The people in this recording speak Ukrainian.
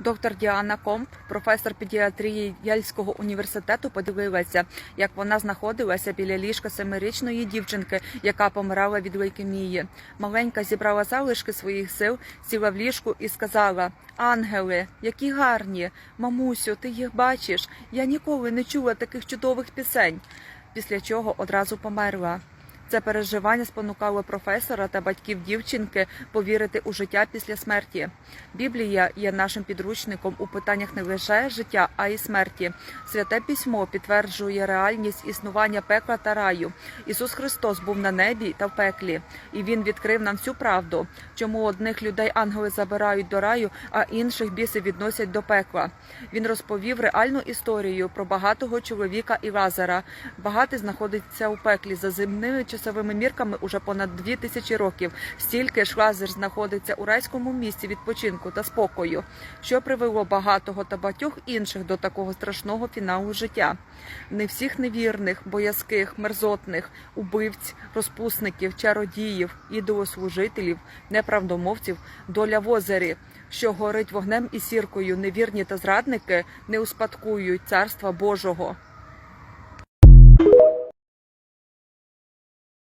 Доктор Діана Комп, професор педіатрії Єльського університету, поділилася, як вона знаходилася біля ліжка семирічної дівчинки, яка помирала від лейкемії. Маленька зібрала залишки своїх сил, сіла в ліжку і сказала: Ангели, які гарні! Мамусю, ти їх бачиш? Я ніколи не чула таких чудових пісень. Після чого одразу померла. Це переживання спонукало професора та батьків дівчинки повірити у життя після смерті. Біблія є нашим підручником у питаннях не лише життя, а й смерті. Святе письмо підтверджує реальність існування пекла та раю. Ісус Христос був на небі та в пеклі, і Він відкрив нам всю правду, чому одних людей ангели забирають до раю, а інших біси відносять до пекла. Він розповів реальну історію про багатого чоловіка і Лазара. Багатий знаходиться у пеклі за земними часовими мірками уже понад дві тисячі років. Стільки ж Лазар знаходиться у райському місці відпочинку та спокою, що привело багатого та багатьох інших до такого страшного фіналу життя. Не всіх невірних, боязких, мерзотних, убивць, розпусників, чародіїв, ідолослужителів, неправдомовців, доля в озері, що горить вогнем і сіркою, невірні та зрадники не успадкують царства Божого.